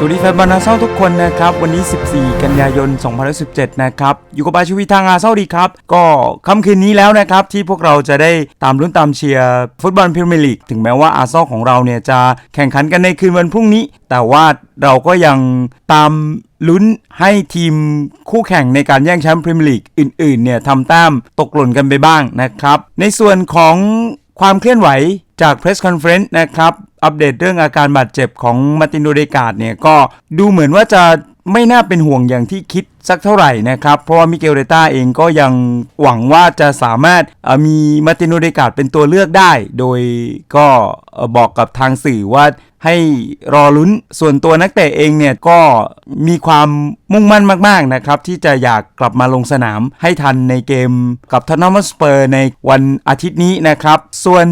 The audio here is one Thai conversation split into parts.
สวัสดีแฟนบอลอาเซนอลทุกคนนะครับ วันนี้ 14 กันยายน 2017 นะครับ อยู่กับปาชีวิตทางอาเซนอลดีครับ ก็ค่ำคืนนี้แล้วนะครับ ที่พวกเราจะได้ตามลุ้นตามเชียร์ฟุตบอลพรีเมียร์ลีกถึงแม้ว่าอาเซนอลของเราเนี่ยจะแข่งขันกันในคืนวันพรุ่งนี้ แต่ว่าเราก็ยังตามลุ้นให้ทีมคู่แข่งในการแย่งแชมป์พรีเมียร์ลีกอื่นๆเนี่ยทำแต้มตกหล่นกันไปบ้างนะครับ ในส่วนของ ความเคลื่อนไหวจาก Press Conference นะครับ อัปเดตเรื่องอาการบาดเจ็บของมาร์ตินโดเดกาดเนี่ย ก็ดูเหมือนว่าจะไม่น่าเป็นห่วงอย่างที่คิดสักเท่าไหร่นะครับ เพราะว่ามิเกลเดต้าเองก็ยังหวังว่าจะสามารถมีมาร์ตินโดเดกาดเป็นตัวเลือกได้ โดยก็บอกกับทางสื่อว่าให้รอลุ้นส่วนตัวนักเตะเองเนี่ยก็มีความมุ่งมั่นมากๆนะครับที่จะอยากกลับมาลงสนามให้ทันในเกมกับทอนนัมสเปอร์ในวันอาทิตย์นี้นะครับ ส่วน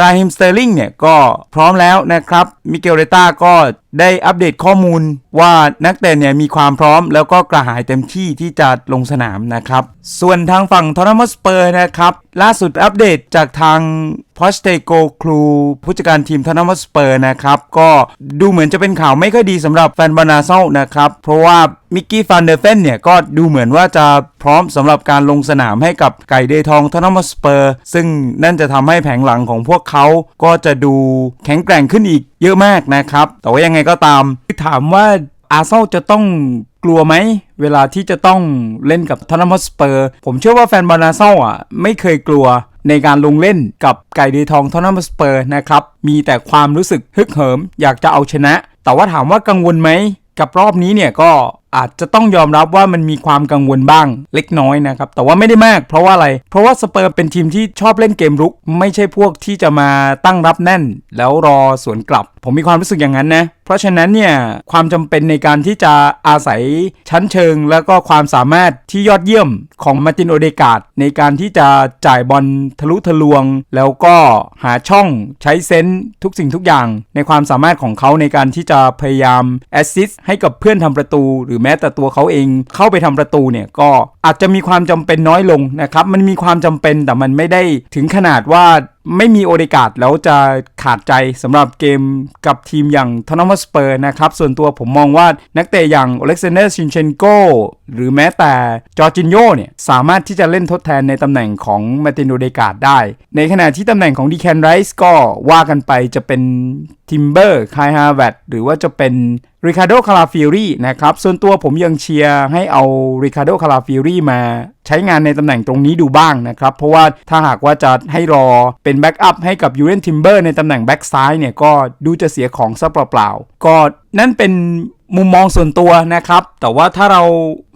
ราฮิมสเตอร์ลิงเนี่ยก็พร้อมแล้วนะครับมิเกลเรต้าก็ได้อัปเดตข้อมูลว่านักเตะเนี่ยมีความพร้อมแล้วก็กระหายเต็มที่ที่จะลงสนามนะครับ ส่วนทางฝั่งทอนนัมสเปอร์นะครับ ล่าสุดอัปเดตจากทางพอสเตโกครูผู้จัดการทีมทอนนัมสเปอร์นะครับ ก็ดูเหมือนจะเป็นข่าวไม่ค่อยดีสำหรับแฟนบานาเซลนะครับ เพราะว่า มิกกี้ฟันเดอร์เฟนเนี่ยก็ดูเหมือนว่าจะพร้อมสำหรับการลงสนามให้กับไก่เดทองทอนนัมสเปอร์ ซึ่งนั่นจะทำให้แผงหลังของพวกเขาก็จะดูแข็งแกร่งขึ้นอีกเยอะมากนะครับ แต่ว่ายังไงก็ตามถามว่าอาร์เซนจะต้องกลัวไหมเวลาที่จะต้องเล่นกับทอนนัมสเปอร์ ผมเชื่อว่าแฟนบอลอาร์เซนอะไม่เคยกลัวในการลงเล่นกับไก่เดทองทอนนัมสเปอร์นะครับมีแต่ความรู้สึกฮึกเหิม อยากจะเอาชนะ แต่ว่าถามว่ากังวลไหมกับรอบนี้เนี่ยก็ อาจจะต้องยอมรับว่ามันมีความกังวลบ้างเล็กน้อยนะครับ แต่ว่าไม่ได้มาก เพราะว่าอะไร เพราะว่าสเปอร์เป็นทีมที่ชอบเล่นเกมรุก ไม่ใช่พวกที่จะมาตั้งรับแน่น แล้วรอสวนกลับ ผมมีความรู้สึกอย่างนั้นนะ เพราะฉะนั้นเนี่ยความจำเป็นในการที่จะอาศัยชั้นเชิง แล้วก็ความสามารถที่ยอดเยี่ยมของมาร์ตินโอเดกาดในการที่จะจ่ายบอลทะลุทะลวง แล้วก็หาช่องใช้เซนส์ทุกสิ่งทุกอย่าง ในความสามารถของเขาในการที่จะพยายามแอสซิสต์ให้กับเพื่อนทำประตู หรือแม้แต่ตัวเขาเองเข้าไปทำประตูเนี่ยก็ อาจจะมีความจำเป็นน้อยลงนะครับ มันมีความจำเป็นแต่มันไม่ได้ถึงขนาดว่าไม่มีโอเดกาดแล้วจะขาดใจสำหรับเกมกับทีมอย่างทอนนัมสเปอร์นะครับ ส่วนตัวผมมองว่านักเตะอย่างอเล็กซานเดอร์ชินเชนโกหรือแม้แต่จอร์จินโยเนี่ย สามารถที่จะเล่นทดแทนในตำแหน่งของมาตินโอเดกาดได้ ในขณะที่ตำแหน่งของดีแคนไรส์ก็ว่ากันไปจะเป็น ทิมเบอร์คายฮาร์แวตหรือว่าจะเป็นริคาโดคาราฟิรีนะครับ ส่วนตัวผมยังเชียร์ให้เอาริคาโดคาราฟิรีมาใช้งานในตำแหน่งตรงนี้ดูบ้างนะครับ เพราะว่าถ้าหากว่าจะให้รอเป็นแบ็กอัพให้กับยูเรนทิมเบอร์ในตำแหน่งแบ็กซ้ายเนี่ยก็ดูจะเสียของซะเปล่าๆก็นั่นเป็นมุมมองส่วนตัวนะครับ แต่ว่าถ้าเรา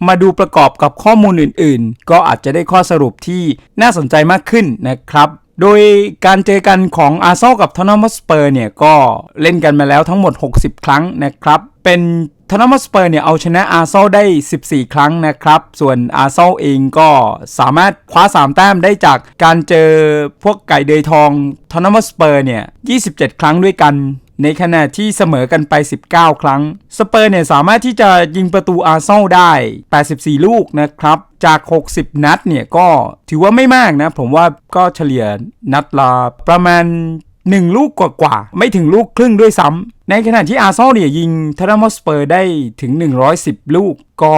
มาดูประกอบกับข้อมูลอื่น ๆ ก็อาจจะได้ข้อสรุปที่น่าสนใจมากขึ้นนะครับ โดยการเจอกันของอาร์เซนอลกับทอนนัมสเปอร์เนี่ยก็เล่นกันมาแล้วทั้งหมด 60 ครั้งนะครับ เป็นทอนนัมสเปอร์เนี่ยเอาชนะอาร์เซนอลได้ 14 ครั้งนะครับ ส่วนอาร์เซนอลเองก็สามารถคว้า 3 แต้มได้จากการเจอพวกไก่เดยทองทอนนัมสเปอร์เนี่ย 27 ครั้งด้วยกัน ในขณะที่เสมอกันไป 19 ครั้ง สเปอร์เนี่ยสามารถที่จะยิงประตูอาร์เซนอลได้ 84 ลูกนะครับ จาก 60 นัดเนี่ยก็ถือว่าไม่มากนะ ผมว่าก็เฉลี่ยนัดละประมาณ 1 ลูกกว่าๆ ไม่ถึงลูกครึ่งด้วยซ้ำ ในขณะที่อาร์เซนอลเนี่ยยิงทาร์มอสเปอร์ได้ถึง 110 ลูกก็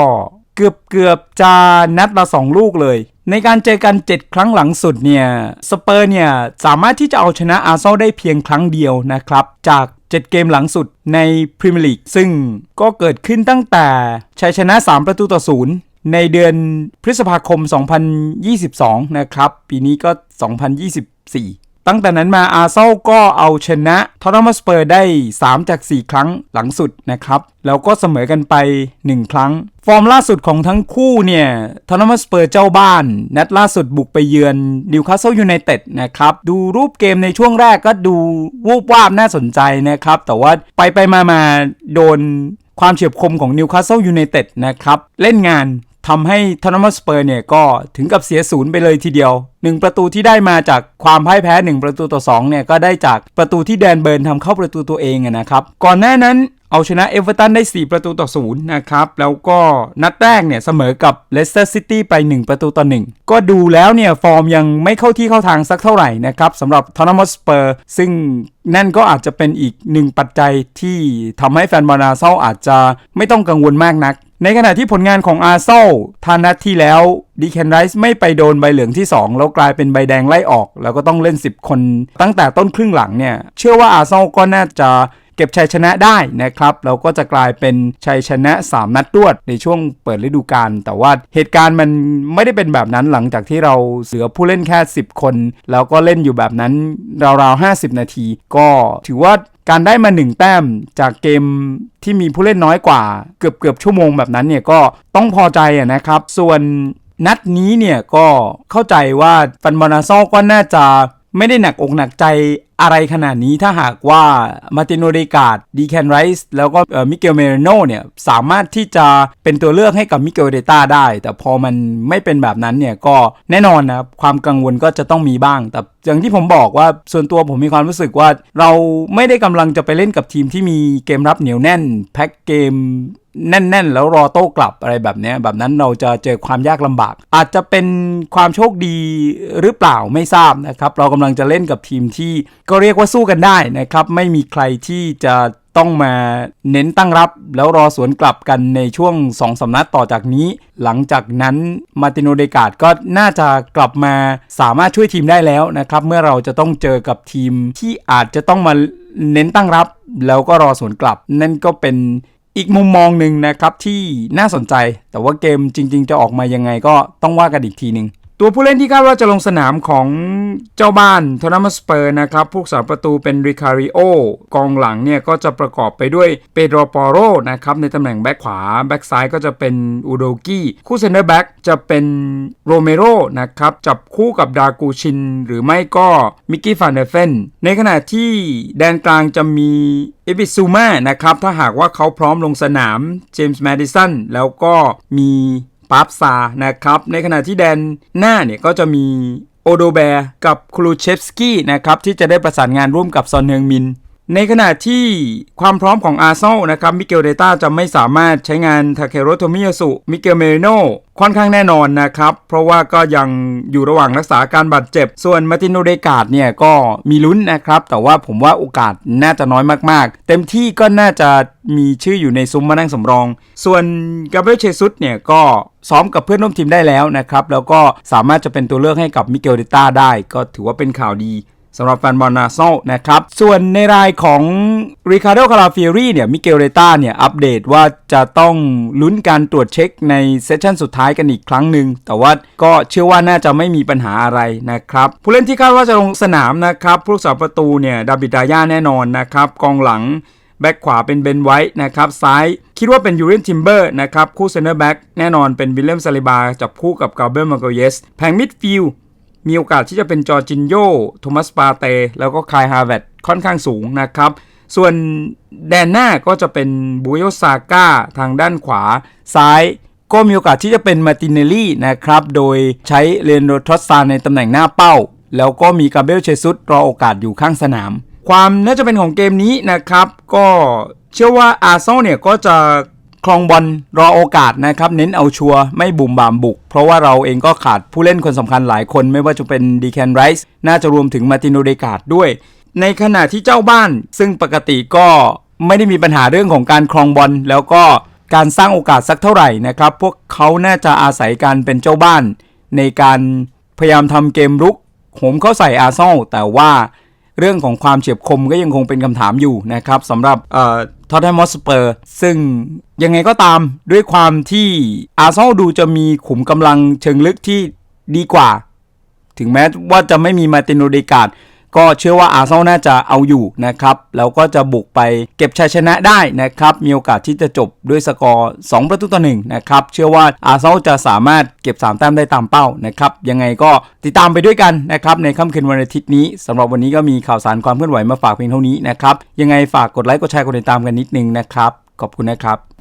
เกือบเกือบจะนัดละ 2 ลูกเลย ในการเจอกัน 7 ครั้งหลังสุดเนี่ยสเปอร์เนี่ยสามารถที่จะเอาชนะอาร์เซนอลได้เพียงครั้งเดียวนะครับ จาก 7 เกมหลังสุดในพรีเมียร์ลีกซึ่งก็เกิดขึ้นตั้งแต่ชัยชนะ 3 ประตูต่อศูนย์ในเดือนพฤษภาคม 2022 นะครับ ปีนี้ก็ 2024 ตั้งแต่นั้นมาอาร์เซนอลก็เอาชนะทอตแนมสเปอร์ได้ 3 จาก 4 ครั้งหลังสุดนะครับ แล้วก็เสมอกันไป 1 ครั้ง ฟอร์มล่าสุดของทั้งคู่เนี่ยทอตแนมสเปอร์เจ้าบ้าน นัดล่าสุดบุกไปเยือนนิวคาสเซิลยูไนเต็ดนะครับ ดูรูปเกมในช่วงแรกก็ดูวูบวาบน่าสนใจนะครับ แต่ว่าไปไปมามาโดนความเฉียบคมของนิวคาสเซิลยูไนเต็ดนะครับ เล่นงาน ทำให้ทอนนัมสเปอร์เนี่ยก็ถึงกับเสียศูนย์ไปเลยทีเดียว 1 ประตูที่ได้มาจากความพ่ายแพ้ 1 ประตูต่อ2เนี่ยก็ได้จากประตูที่แดนเบิร์นทำเข้าประตูตัวเองนะครับ ก่อนหน้านั้นเอาชนะเอเวอร์ตันได้ 4 ประตูต่อศูนย์นะครับ แล้วก็นัดแรกเนี่ยเสมอกับเลสเตอร์ซิตี้ไป 1 ประตูต่อ 1 ก็ดูแล้วเนี่ย ฟอร์มยังไม่เข้าที่เข้าทางสักเท่าไหร่นะครับสำหรับทอนนัมสเปอร์ ซึ่งนั่นก็อาจจะเป็นอีกหนึ่งปัจจัยที่ทำให้แฟนบอลอาร์เซนอลอาจจะไม่ต้องกังวลมากนัก ในขณะที่ผลงานของอาร์เซลทานัดที่แล้วดีแคนไรส์ไม่ไปโดนใบเหลืองที่ 2 แล้วกลายเป็นใบแดงไล่ออก แล้วก็ต้องเล่น 10 คน ตั้งแต่ต้นครึ่งหลังเนี่ย เชื่อว่าอาร์เซลก็น่าจะ เก็บชัยชนะได้นะครับแล้วก็จะกลายเป็นชัยชนะ 3 นัดรวดในช่วงเปิดฤดูกาลแต่ว่าเหตุการณ์มันไม่ได้เป็นแบบนั้นหลังจากที่เราเหลือผู้เล่นแค่ 10 คน แล้วก็เล่นอยู่แบบนั้นราวๆ 50 นาที ก็ถือว่าการได้มา 1 แต้มจากเกมที่มีผู้เล่นน้อยกว่าเกือบเกือบชั่วโมงแบบนั้นเนี่ยก็ต้องพอใจอะนะครับ ส่วนนัดนี้เนี่ยก็เข้าใจว่าฟันบอนาโซก็น่าจะ ไม่ได้หนักอกหนักใจอะไรขนาดนี้ถ้าหากว่ามาติโนเดกาดดีแคนไรส์แล้วก็มิเกลเมเรโนเนี่ย สามารถที่จะเป็นตัวเลือกให้กับมิเกลเดต้าได้ แต่พอมันไม่เป็นแบบนั้นเนี่ย ก็แน่นอนนะครับ ความกังวลก็จะต้องมีบ้าง แต่อย่างที่ผมบอกว่าส่วนตัวผมมีความรู้สึกว่า เราไม่ได้กำลังจะไปเล่นกับทีมที่มีเกมรับเหนียวแน่น แพ็คเกม แน่น ๆ แล้วรอโต้กลับอะไรแบบนี้แบบนั้นเราจะเจอความยากลำบาก อาจจะเป็นความโชคดีหรือเปล่าไม่ทราบนะครับ เรากำลังจะเล่นกับทีมที่ก็เรียกว่าสู้กันได้นะครับ ไม่มีใครที่จะต้องมาเน้นตั้งรับ แล้วรอสวนกลับกันในช่วง2อสนัดต่อจากนี้ หลังจากนั้นมาติโนเดกาดก็น่าจะกลับมาสามารถช่วยทีมได้แล้วนะครับ เมื่อเราจะต้องเจอกับทีมที่อาจจะต้องมาเน้นตั้งรับ แล้วก็รอสวนกลับ นั่นก็เป็น อีกมุมมองหนึ่งนะครับที่น่าสนใจ แต่ว่าเกมจริง ๆ จะออกมายังไงก็ต้องว่ากันอีกทีหนึ่ง ตัวผู้เล่นที่คาดว่าจะลงสนามของเจ้าบ้านโทนามัสเปอร์นะครับ ผู้สาประตูเป็นริคาริโอกองหลังเนี่ยก็จะประกอบไปด้วยเปโดรปอโรนะครับ ในตำแหน่งแบ็คขวา แบ็คซ้ายก็จะเป็นอูโดกี้ คู่เซนเตอร์แบ็กจะเป็นโรเมโรนะครับ จับคู่กับดากูชิน หรือไม่ก็มิกกี้ฟานเดเฟน ในขณะที่แดนกลางจะมีเอบิซูมานะครับ ถ้าหากว่าเขาพร้อมลงสนามเจมส์แมดิสันแล้วก็มี ปาปซานะครับ ในขณะที่แดนหน้าเนี่ยก็จะมีโอโดแบร์กับครูเชฟสกี้นะครับที่จะได้ประสานงานร่วมกับซอนเฮงมิน ในขณะที่ความพร้อมของอาร์เซนอลนะครับมิเกลเดต้าจะไม่สามารถใช้งานทาเคโรโทมิยาสุมิเกลเมริโนค่อนข้างแน่นอนนะครับ เพราะว่าก็ยังอยู่ระหว่างรักษาการบาดเจ็บ ส่วนมาติโนเดกาดเนี่ยก็มีลุ้นนะครับ แต่ว่าผมว่าโอกาสน่าจะน้อยมากๆ เต็มที่ก็น่าจะมีชื่ออยู่ในซุ้มมานั่งสำรอง ส่วนกาเบรียลเชซุสเนี่ยก็ซ้อมกับเพื่อนร่วมทีมได้แล้วนะครับ แล้วก็สามารถจะเป็นตัวเลือกให้กับมิเกลเดต้าได้ ก็ถือว่าเป็นข่าวดี สำหรับแฟนบอลนาโซลนะครับ ส่วนในรายของริคาร์โดคาราฟิรีเนี่ยมิเกลเรต้าเนี่ย อัปเดตว่าจะต้องลุ้นการตรวจเช็คในเซสชั่นสุดท้ายกันอีกครั้งหนึ่ง แต่ว่าก็เชื่อว่าน่าจะไม่มีปัญหาอะไรนะครับ ผู้เล่นที่คาดว่าจะลงสนามนะครับผู้รักษาประตูเนี่ยดาบิดดาย่าแน่นอนนะครับกองหลังแบ็กขวาเป็นเบนไวท์นะครับซ้ายคิดว่าเป็นยูเรนทิมเบอร์นะครับคู่เซนเตอร์แบ็กแน่นอนเป็นวิลเลมซาลิบาจับคู่กับกาเบรลมาโกเยสแผงมิดฟิลด์ มีโอกาสที่จะเป็นจอร์จินโยโทมัสปาเต แล้วก็คายฮาเวตค่อนข้างสูงนะครับ ส่วนแดนหน้าก็จะเป็นบุโยซาก้าทางด้านขวาซ้ายก็มีโอกาสที่จะเป็นมาตินเนลลี่นะครับ โดยใช้เลนโดทรอสซานในตำแหน่งหน้าเป้า แล้วก็มีกาเบลเชซุสรอโอกาสอยู่ข้างสนาม ความน่าจะเป็นของเกมนี้นะครับ ก็เชื่อว่าอาร์เซนอลเนี่ยก็จะ ครองบอลรอโอกาสนะครับเน้นเอาชัวร์ไม่บุ่มบามบุก เพราะว่าเราเองก็ขาดผู้เล่นคนสำคัญหลายคนไม่ว่าจะเป็นดีแคนไรส์น่าจะรวมถึงมาติโนเดกาดด้วย ในขณะที่เจ้าบ้าน ซึ่งปกติก็ไม่ได้มีปัญหาเรื่องของการครองบอลแล้วก็การสร้างโอกาสสักเท่าไหร่นะครับ พวกเขาน่าจะอาศัยการเป็นเจ้าบ้าน ในการพยายามทำเกมรุกโหมเข้าใส่อาร์เซนอลแต่ว่าเรื่องของความเฉียบคมก็ยังคงเป็นคำถามอยู่นะครับสำหรับเอ่อ ทอตแนมอสเปอร์ ซึ่งยังไงก็ตามด้วยความที่อาร์เซนอลดูจะมีขุมกำลังเชิงลึกที่ดีกว่า ถึงแม้ว่าจะไม่มีมาตินโนเดกาด ก็เชื่อว่าอาร์เซนอลน่าจะเอาอยู่นะครับ แล้วก็จะบุกไปเก็บชัยชนะได้นะครับ มีโอกาสที่จะจบด้วยสกอร์ 2 ประตูต่อ1นะครับ เชื่อว่าอาร์เซนอลจะสามารถเก็บ 3 แต้มได้ตามเป้านะครับ ยังไงก็ติดตามไปด้วยกันนะครับ ในค่ำคืนวันอาทิตย์นี้สำหรับวันนี้ก็มีข่าวสารความเคลื่อนไหวมาฝากเพียงเท่านี้นะครับ ยังไงฝากกดไลค์ กดแชร์ กดติดตามกันนิดนึงนะครับ ขอบคุณนะครับ